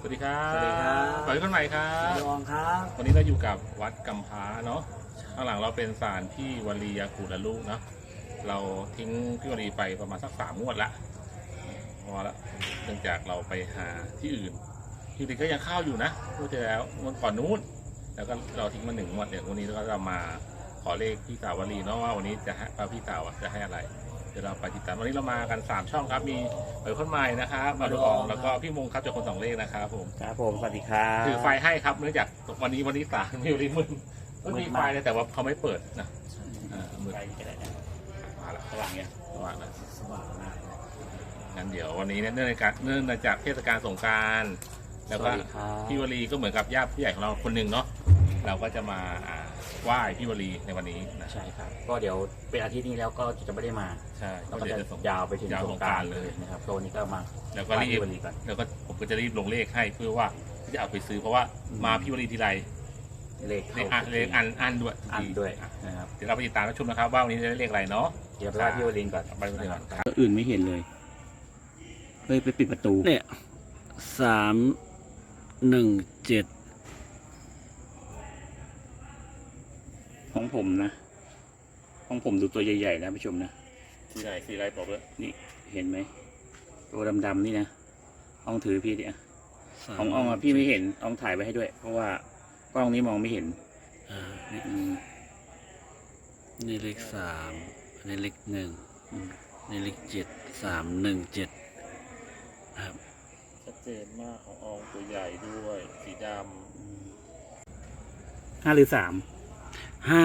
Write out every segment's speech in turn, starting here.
สวัสดีครับสวัสดีครับขอให้คนใหม่ครับลองครับ วันนี้เราอยู่กับวัดกำพร้าเนาะ ข้างหลังเราเป็นศาลพี่วลียากูและลูกเนาะ เราทิ้งพี่วลีไปประมาณสักสามงวดละพอละเนื่องจากเราไปหาที่อื่นที่อื่นก็ยังเข้าอยู่นะงวดที่แล้วงวดก่อนนู้น แล้วก็เราทิ้งมาหนึ่งงวดเดี๋ยววันนี้เราก็จะมาขอเลขพี่สาววลีเนาะว่าวันนี้จะให้ว่าพี่สาวอะจะให้อะไรเดี๋ยวเราไปติดตามวันนี้เรามากันสามช่องครับ มีเอ๋ยคนใหม่นะครับมาดูอองแล้วก็พี่มงครับจากคนสองเลขนะครับผมครับผมสวัสดีครับถือไฟให้ครับเนื่องจากวันนี้วันนี้สามมีริมืนก็มีไฟเลยแต่ว่าเขาไม่เปิดนะอ่ามืดไปก็ได้นะมาละสว่างเนี่ยว่าแล้วสว่างมากงั้นเดี๋ยววันนี้เนี่ยเนื่องในการเนื่องในจากเทศกาลสงกรารแล้วก็สวัสดีครับพี่วลีก็เหมือนกับญาติผู้ใหญ่ของเราคนหนึ่งเนาะเราก็จะมาอ่า ไหว้พี่วลีในวันนี้นะใช่ครับ ก็เดี๋ยวเป็นอาทิตย์นี้แล้วก็จะไม่ได้มาใช่แล้วก็ก็เดี๋ยวจะจะส่งยาวไปถึงยาวสสงงกกรารานต์เลเลยยนะครับก็วันนี้ก็มาแล้วก็รีบไหว้พี่วลีก่อน แล้วก็ผมก็จะรีบลงเลขให้เพื่อว่าจะเอาไปซื้อเพราะว่าอืม มาพี่วลีทีไรเลขเลขอันเลขอันอันด้วยอันด้วยอะนะครับ เดี๋ยวเราไปติดตามรับชมนะครับว่าวันนี้จะได้เลขอะไรเนาะ เดี๋ยวไปไหว้พี่วลินก่อนไปไหว้พี่วลินก่อนนะครับอื่นไม่เห็นเลย เฮ้ย ไปปิดประตู เนี่ยสามหนึ่งเจ็ด ของผมนะของผมดูตัวใหญ่ๆนะผู้ชมนะสีไหนสีอะไรบอกเลยนี่เห็นไหมตัวดำๆนี่นะอองถือพี่เนี่ยสามอองอองอะพี่ไม่เห็นอองถ่ายไว้ให้ด้วย เพราะว่ากล้องนี้มองไม่เห็นอ่านี่อืมนี่เลขสามอันนี้เลขหนึ่งอืมนี่เลขเจ็ดสามหนึ่งเจ็ดครับชัดเจนมากของอองตัวใหญ่ด้วย สีดห้าหรือสาม ห้า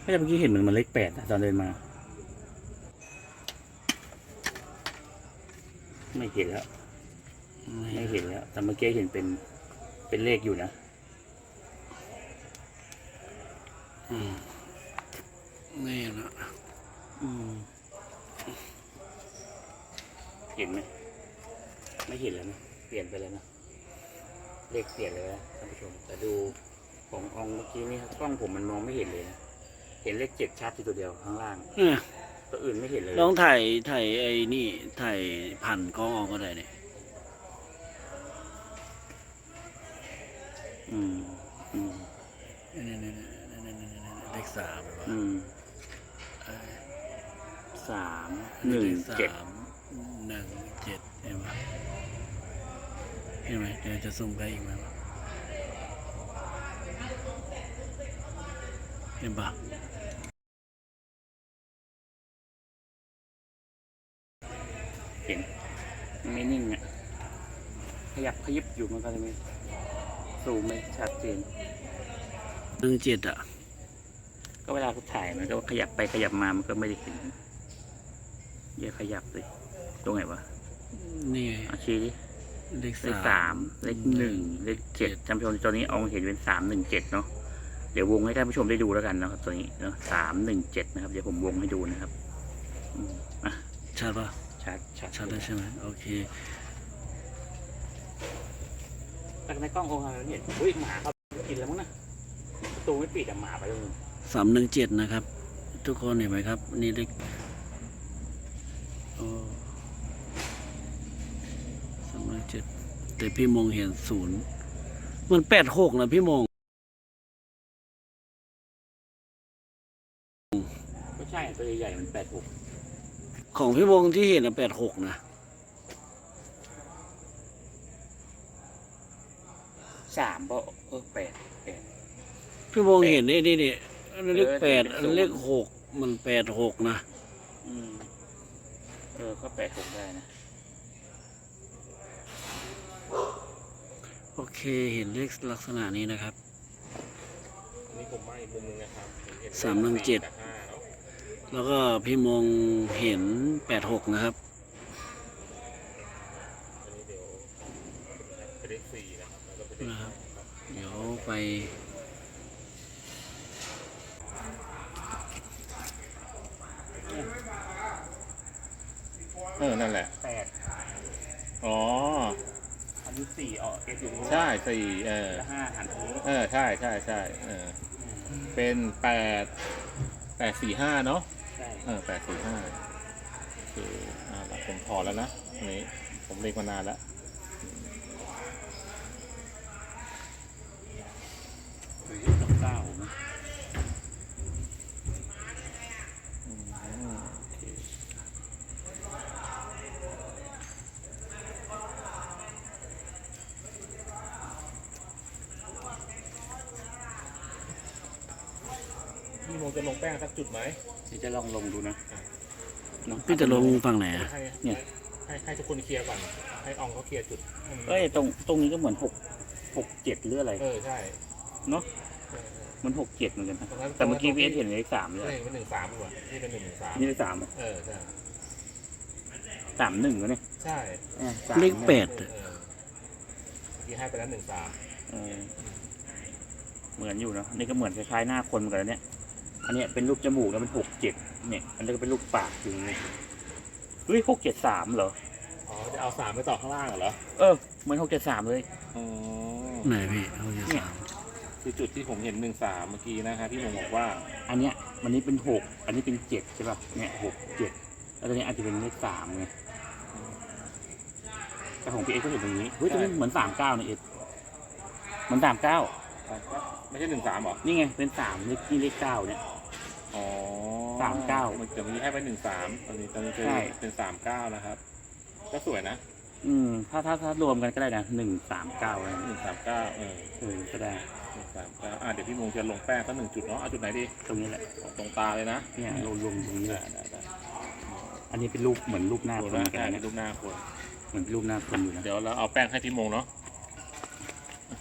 ไม่ใช่เมื่อกี้เห็นเหมือนมันเลขแปดตอนเดินมา ไม่เห็นแล้ว ไม่เห็นแล้ว แต่เมื่อกี้เห็นเป็นเป็นเลขอยู่นะอืมนี่นะอืมเห็นไหมไม่เห็นแล้วนะ เปลี่ยนไปแล้วนะ เลขเปลี่ยนเลยนะท่านผู้ชมแต่ดู ของอองเมื่อกี้นี่กล้องผมมันมองไม่เห็นเลยนะเห็นเลขเจ็ดชัดที่ตัวเดียวข้างล่าง เนี่ยตัวอื่นไม่เห็นเลย ลองถ่ายถ่ายไอ้นี่ถ่ายผ่านกล้องเอาก็ได้เนี่ยอืมอืมนี่นี่นี่นี่นี่นี่นี่เลขสามเหรออืมเออสามหนึ่งลขเจ็ดสามหนึ่งเจ็ดเห็นไหมเห็นไหมเดี๋ยวจะซูมไปอีกไหมวะ เห็นปะเห็นมันไม่นิ่งอะขยับขยิบอยู่มันก็เลยไม่ซูมไม่ชัดเจนหนึ่งเจ็ดอะ ก็เวลาเขาถ่ายมันก็ขยับไปขยับมามันก็ไม่ได้เห็นอย่าขยับเลยตรงไหนวะนี่ไงเอาชี้ดิเลขเลขสาสามมเลขหนึ่งเลขเจ็ดจำชมตัวนี้เอาเห็นเป็นสามหนึ่งเจ็ดเนาะ เดี๋ยววงให้ท่านผู้ชมได้ดูแล้วกันนะครับ ตัวนี้เนาะสามหนึ่งเจ็ดนะครับ เดี๋ยวผมวงให้ดูนะครับอืมอะชัดปะชัดชัดชัดแล้วใช่ไหมโอเค แต่ในกล้องโอ้โหเห็นอุ้ยหมาเขากินแล้วมั้งนะประตูไม่ปิดอะหมาไปแล้วมึงสามหนึ่งเจ็ดนะครับ ทุกคนเห็นไหมครับ นี่เลขโอ้สามหนึ่งเจ็ดแต่พี่มองเห็นศูนย์มันแปดหกนะพี่มอง ก็ใช่ตัวใหญ่ๆมัน แปดหกของพี่มงที่เห็นอะแปดหกนะสามก็เออแปดแปด พี่มงเห็นนี่นี่นี่อันนั้นเลขเออแปดเป็นอันศูนย์นั้นเลขหกมันแปดหกนะอืมเออก็แปดหกได้นะโอเคเห็นเลขลักษณะนี้นะครับำอันนี้ผมมาอีกมุมหนึงนะครับผมเห็นสามหนึ่งเจ็ด แปห้าเนาะ แล้วก็พี่มงเห็นแปดหกนะครับอันนี้เดี๋ยวเป็นเลขสี่นะครับแล้วก็เป็นเลขนะครับห้าครับเดี๋ยวไปเออ นั่นแหละแปดอ๋อ อันนี้สี่อ๋อเอฟอยู่ตรงนี้ใช่สี่เออ แล้วห้าหันตรงนี้เออ ใช่ใช่ใช่เออ เป็นแปดแปดสี่ห้าเนาะใช่ เออแปดสี่ห้าคืออ่าผมพอแล้วนะอันนี้ผมเล็กมานานแล้ว เฮ้ยสองเก้านะ อืมโอเคพี่โมจะ ลงแป้งสักจุดไหมเดี๋ยวจะลองลงดูนะน้องพี่จะลงฝั่งไหนอะให้เนี่ย ให้ให้ทุกคนเคลียร์ก่อน ให้อองเขาเคลียร์จุดให้มันเอ้ยตรงตรงนี้ก็เหมือนหกหกเจ็ดหรืออะไรเออใช่เนาะเออเออมันหกเจ็ดเหมือนกันนะตรงนั้นแต่เมื่อกี้ตรงพีนั้นเอสเห็นเลขสามเลยเออเป็นหนึ่งสามดีกว่านี่เป็นหนึ่งหนึ่งสามนี่เลขสามอะเออใช่สามหนึ่งวะเนี่ยใช่เออสามเลขแปดเอออะเออเมื่อกี้ให้ไปแล้วหนึ่งสามเออเหมือนอยู่เนอะนี่ก็เหมือนคล้ายๆหน้าคนเหมือนกันนะเนี่ย อันเนี้ยเป็นรูปจมูกแล้วเป็นหกเจ็ดเนี่ย อันนี้ก็เป็นรูปปากอยู่นี่เฮ้ยหกเจ็ดสามเหรอ อ๋อ จะเอาสามไปต่อข้างล่างเหรอ เออ เหมือนหกเจ็ดสามเลย อ๋อ ไหนพี่เขาจะเนี่ยสามคือจุดที่ผมเห็นหนึ่งสามเมื่อกี้นะฮะที่ผมบอกว่า อันเนี้ยวันนี้เป็นหก อันนี้เป็นเจ็ดใช่ป่ะ เนี่ยหกเจ็ด แล้วตัวนี้อาจจะเป็นเลขสามไงแต่ของพี่เอ็กซ์ก็เห็นตรงนี้ เฮ้ยตรงนี้เหมือนสามเก้านะเอ็กซ์เหมือนสามเก้า ไม่ใช่หนึ่งสามหรอ นี่ไง เป็นสามเลขที่เลขเก้าเนี่ยอ๋อ สามเก้า มันจะมีให้ไปหนึ่งสามตอนนี้ตอนนี้เป็นใช่ เป็นสามเก้านะครับ ก็สวยนะอืม ถ้าถ้าถ้ารวมกันก็ได้นะหนึ่งสามเก้าอะไรหนึ่งสามเก้าเออเออก็ได้หนึ่งสามเก้าอะเดี๋ยวพี่มงจะลงแป้งสักหนึ่งจุดเนาะเอาจุดไหนดีตรงนี้แหละ ตรงตาเลยนะเนี่ยเราลงตรงนี้ได้เลยได้ได้อันนี้เป็นรูปเหมือนรูปหน้าดูคนนะเหมือนกันอะนะนี่รูปหน้าคน เหมือนรูปหน้าคนอยู่นะเดี๋ยวเราเอาแป้งให้พี่มงเนาะ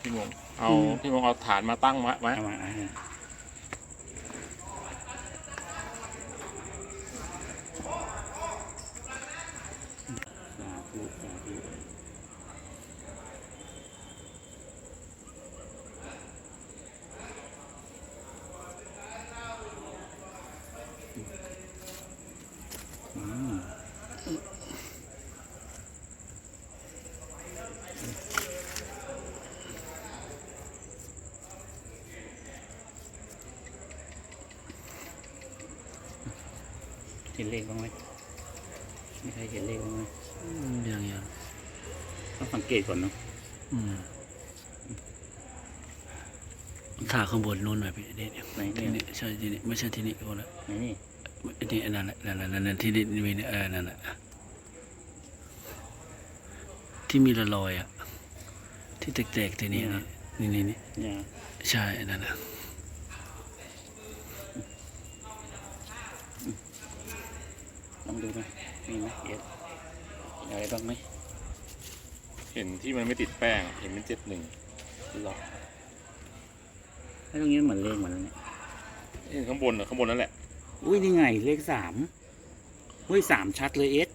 พี่มงเอาพี่มงเอาฐานมาตั้งไว้ไว้เอามาอะสาธุสาธุอืมเห็นเลขบ้างไหมมีใครเห็นเลขบ้างไหมอืมยังยังต้องสังเกตก่อนเนาะอืมถ่ายข้างบนนู้นหน่อยพี่นี่นี่ไหนที่เนี่ยนี่ใช่ที่นี่ไม่ใช่ที่นี่คนละไหนนี่นี่นั่นแหละนั่นแหละนั่นแหละที่นี่มีเนี่ยเออนั่นแหละที่มีรอยๆอะที่แตกๆที่นี่นะนี่นี่นี่เนี่ยใช่นั่นแหละ องดูนะมีไหมเอสอะไรบ้างไหมเห็นที่มันไม่ติดแป้ง เห็นเป็นเจ็ดหนึ่งหรอให้ตรงนี้เหมือนเลขเหมือนเนี่ยเห็นข้างบนเหรอข้างบนนั่นแหละ อุ้ยนี่ไงเลขสามอุ้ยสามชัดเลยเอส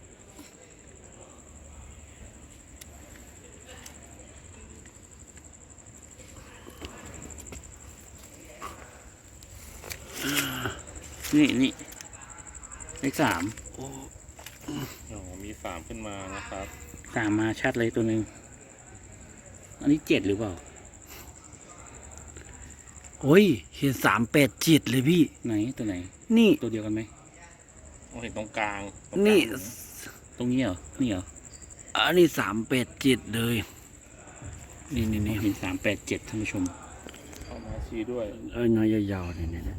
นี่นี่เลขสามโอ้อ๋อมี สามขึ้นมานะครับสามมาชัดเลยตัวหนึ่งอันนี้เจ็ดหรือเปล่า โอ้ย เห็นสามแปดจิตเลยพี่ ไหนตัวไหน นี่ ตัวเดียวกันไหมเห็นตรงกลางตรงกลางนี่ตรงนี้เหรอ นี่เหรอ อันนี้สามแปดจิตเลยนี่นี่นี่นี่เห็นสามแปดเจ็ดท่านผู้ชม เอามาชี้ด้วย เอ้ยน้อยยาวๆนี่นี่นี่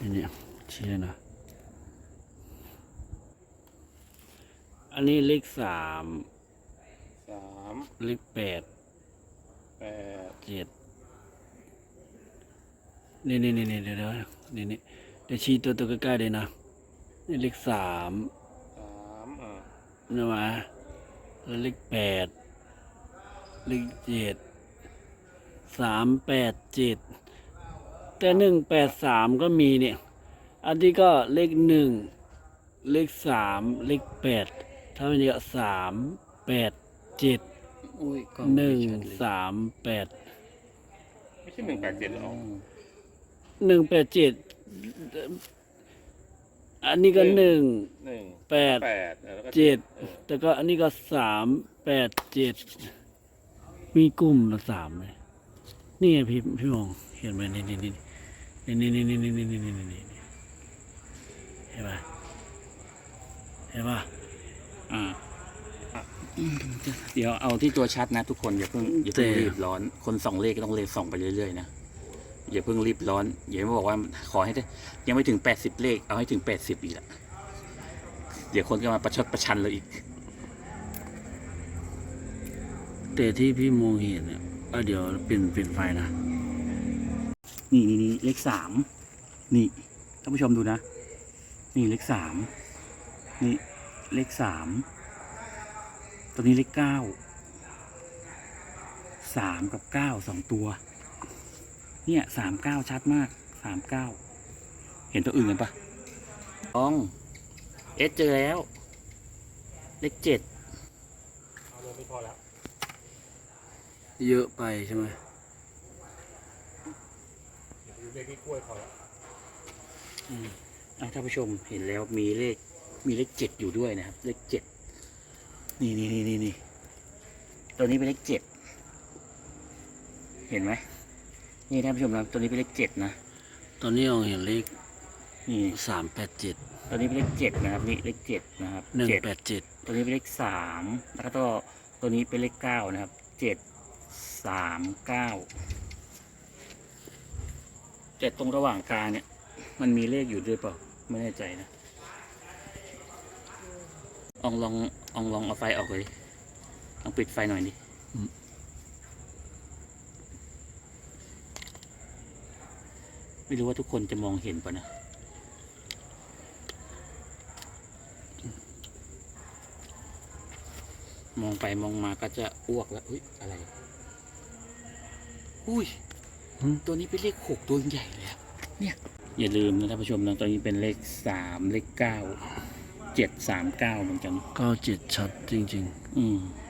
นี่นี่ชี้เลยนะ อันนี้เลขสามสามเลขแปดแปดเจ็ดนี่นี่นี่นี่เดี๋ยวเดี๋ยวนี่นี่เดี๋ยวชี้ตัวตัวใกล้ๆเลยนะนี่เลขสามสามอ่านะมาแล้วเลขแปดเลขเจ็ดสามแปดเจ็ดแต่หนึ่งแปดสามก็มีเนี่ย อันที่ก็เลขหนึ่งเลขสามเลขแปด ถ้าเป็นอย่างสามแปดเจ็ดอุ้ยก็หนึ่งสามแปดไม่ใช่หนึ่งแปดเจ็ดหรอ หนึ่งแปดเจ็ดอันนี้ก็หนึ่งหนึ่งแปดแปดแล้วก็เจ็ดออแต่ก็อันนี้ก็สามแปดเจ็ดมีกลุ่มละสามเลยนี่ไงพี่พี่มองเห็นไหมนี่นี่นี่นี่นี่นี่นี่นี่นี่นี่นี่นี่เห็นปะเห็นปะ อ่าเดี๋ยวเอาที่ตัวชัดนะทุกคนอย่าเพิ่งอย่าเพิ่งแต่รีบร้อน คนส่องเลขก็ต้องเลขส่องไปเรื่อยๆนะอย่าเพิ่งรีบร้อนอย่ามาบอกว่าขอให้ได้ยังไม่ถึงแปดสิบเลขเอาให้ถึงแปดสิบอีกละเดี๋ยวคนก็มาประชดประชันเราอีก แต่ที่พี่มองเห็นเนี่ยเอ้ยเดี๋ยวเป็นเป็นไฟนะนี่นี่นี่เลขสามนี่ท่านผู้ชมดูนะ นี่เลขสามนี่ เลขสามตัวนี้เลขเก้าสามกับเก้าสองตัว เนี่ยสามเก้าชัดมากสามเก้าเห็นตัวอื่นกันปะลองเอสเจอแล้ว เลขเจ็ดเอาเลยไม่พอแล้ว เยอะไปใช่ไหมดูเลขที่กล้วยพอแล้วอืมอะท่านผู้ชมเห็นแล้วมีเลข มีเลขเจ็ดอยู่ด้วยนะครับ เลขเจ็ดนี่นี่นี่นี่นี่ตัวนี้เป็นเลขเจ็ดเห็นไหมนี่ท่านผู้ชมนะตัวนี้เป็นเลขเจ็ดนะตอนนี้มองเห็นเลขนี่สามแปดเจ็ดตัวนี้เป็นเลขเจ็ดนะครับนี่เลขเจ็ดนะครับหนึ่งเจ็ดแปดเจ็ดตัวนี้เป็นเลขสามแล้วก็ตัวตัวนี้เป็นเลขเก้านะครับเจ็ดสามเก้าเจ็ดตรงระหว่างกลางเนี่ย มันมีเลขอยู่ด้วยเปล่า ไม่แน่ใจนะ อองลองอองลองเอาไฟออกเลยลองปิดไฟหน่อยดิไม่รู้ว่าทุกคนจะมองเห็นป่ะนะ มองไปมองมาก็จะอ้วกแล้ว อุ้ยอะไร อุ้ย ตัวนี้เป็นเลขหกตัวใหญ่เลยอะเนี่ย อย่าลืมนะท่านผู้ชมนะตัวนี้เป็นเลขสามเลขเก้า เจ็ดสามเก้าเหมือนกัน เก้าเจ็ดชัดจริง อืมๆ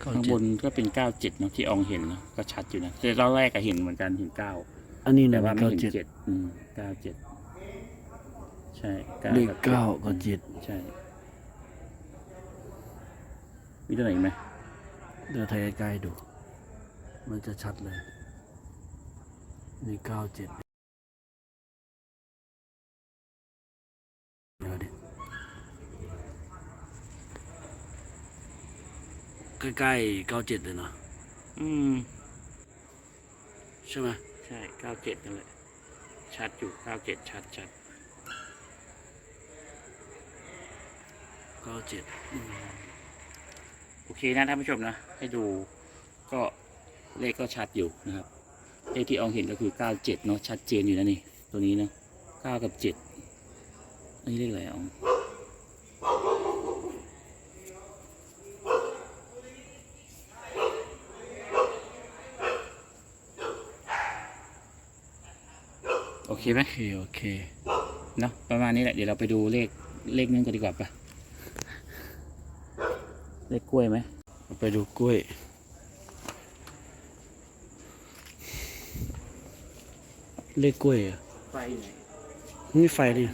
เก้าข้างเจ็บดนก็เป็นเก้าเจ็ดเนาะที่อองเห็นเนาะก็ชัดอยู่นะแต่ตอนแรกก็เห็นเหมือนกันเห็นเก้าอันนี้แต่นะว่าไม่เก้าเห็นเจ็ดเจ็ดอืมเก้าเจ็ดใช่เก้าเลขกับเก้ากับเจ็ดใช่มีตัวไหนอีกไหมเดี๋ยวไทยใกล้ๆดู มันจะชัดเลยนี่เก้าเจ็ดเดี๋ยวดิ ใกล้ๆเก้าเจ็ดเลยเนาะอืม ใช่ไหมใช่เก้าเจ็ดนั่นแหละ ชัดอยู่เก้าเจ็ดชัดชัดเก้าเจ็ดโอเคนะท่านผู้ชมนะ ให้ดูก็เลขก็ชัดอยู่นะครับ เลขที่อองเห็นก็คือเก้าเจ็ดเนาะชัดเจนอยู่นะนี่ ตัวนี้เนาะเก้ากับเจ็ดอันนี้เลขอะไรออง เคไหมโอเคโอเคเนาะประมาณนี้แหละเดี๋ยวเราไปดูเลขเลขนึงกันดีกว่าปะเลขกล้วยไหมไปดูกล้วยเลขกล้วยอะไฟไหนนี่ไฟดิ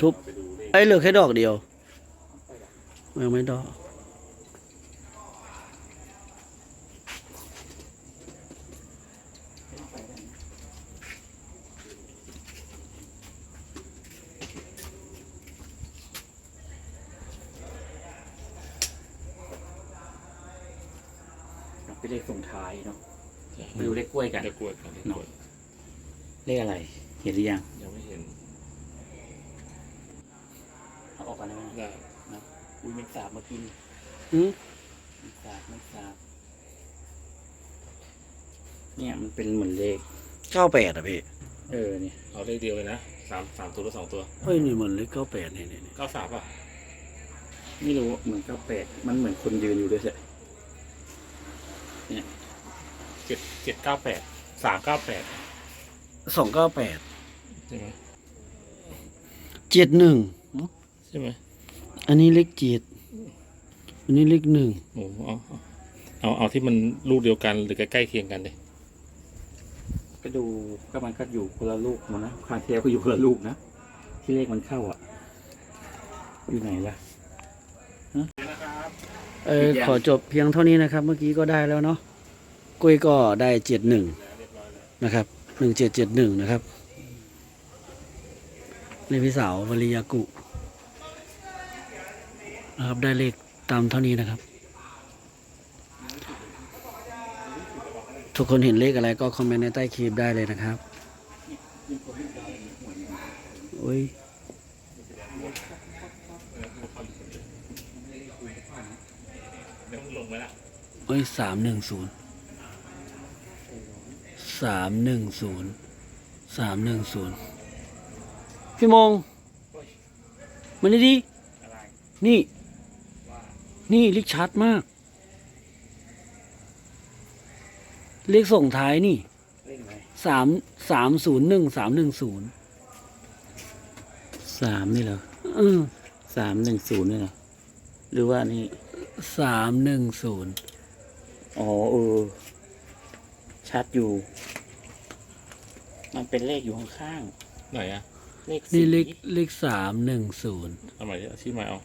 ทุบไอ้ยเหลือแค่ดอกเดียวยังไม่ดอก เป็นเลขส่งท้ายเนาะ ไปดูเลขกล้วยกันเลขกล้วยครับเลขกล้วยเลขอะไร เห็นหรือยังยังไม่เห็นเอาออกกันได้ไหมได้นะอุ้ยไม่สาบมากินอืมไม่สาบไม่สาบเนี่ยมันเป็นเหมือนเลข เก้าแปดอะพี่เออเนี่ยเอาเลขเดียวเลยนะสามสามตัวหรือสองตัวเฮ้ยนี่เหมือนเลขเก้าแปดนี่นี่นี่เก้าสามป่ะไม่รู้เหมือนเก้าแปดมันเหมือนคนยืนอยู่ด้วยแหละเจ็ดเจ็ดเก้าแปดสามเก้าแปดสองเก้าแปดใช่ไหมเจ็ดหนึ่งใช่ไหมอันนี้เลขเจ็ดอันนี้เลขหนึ่งโอ้เอาเอาเอาเอาที่มันลูกเดียวกันหรือใกล้ๆเคียงกันดิก็ดูก็มันก็อยู่คนละลูกมันนะคราวที่แล้วก็อยู่คนละลูกนะ ที่เลขมันเข้าอะ อยู่ไหนล่ะ เอออีกอย่างขอจบเพียงเท่านี้นะครับ เมื่อกี้ก็ได้แล้วเนาะ กล้ยก็ได้เจ็ดหนึ่งนะครับหนึ่งเจ็ดเจ็ดหนึ่งนะครับนี่พี่สาววริยากุนะครับได้เลขตามเท่านี้นะครับ ทุกคนเห็นเลขอะไรก็คอมเมนต์ในใต้คลิปได้เลยนะครับโอ้ยโอ้ยสามหนึ่งศูนย์ สามหนึ่งศูนย์สามหนึ่งศูนย์พี่มงมันนี่ดีอะไรนี่ว่านี่เลขชัดมาก เลขส่งท้ายนี่เล่นไหมสามสามศูนย์หนึ่งสามหนึ่งศูนย์สามนี่เหรอเออสามหนึ่งศูนย์นี่เหรอหรือว่านี่สามหนึ่งศูนย์อ๋อเออ ชัดอยู่ มันเป็นเลขอยู่ข้างไหนอะๆเลขนี่สี่เลขเลขสามหนึ่งศูนย์ทำไมชี้มาเอา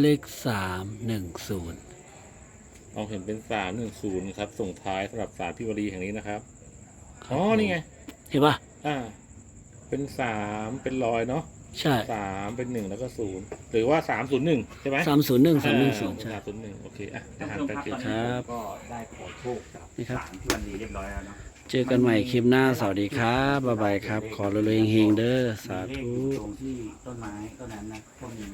เลขสามหนึ่งศูนย์เอาเห็นเป็นสามหนึ่งศูนย์ครับ ส่งท้ายสำหรับสารพิวรีแห่งนี้นะครับอ๋อนี่ไง เห็นปะอ่า เป็นสามเป็นรอยเนาะ ใช่สามเป็นหนึ่งแล้วก็ศูนย์หรือว่าสามศูนย์หนึ่งใช่ไหมสามศูนย์หนึ่งสามหนึ่งศูนย์สาใช่มศูนย์หนึ่งโอเคอะท่านหันผู้ชมไปครับเก็ตอบนนี้ครับ ผมก็ได้ขอโชคจากนี่ครับศาลที่วันดีเรียบร้อยแล้วเนาะ เจอกันใหม่คลิปหน้า สวัสดีครับ บ๊ายบายครับ ขอรวยๆเฮงๆเด้อ สามีเลขธุอยู่ตรงที่ต้นไม้ต้นนั้นนะก็มี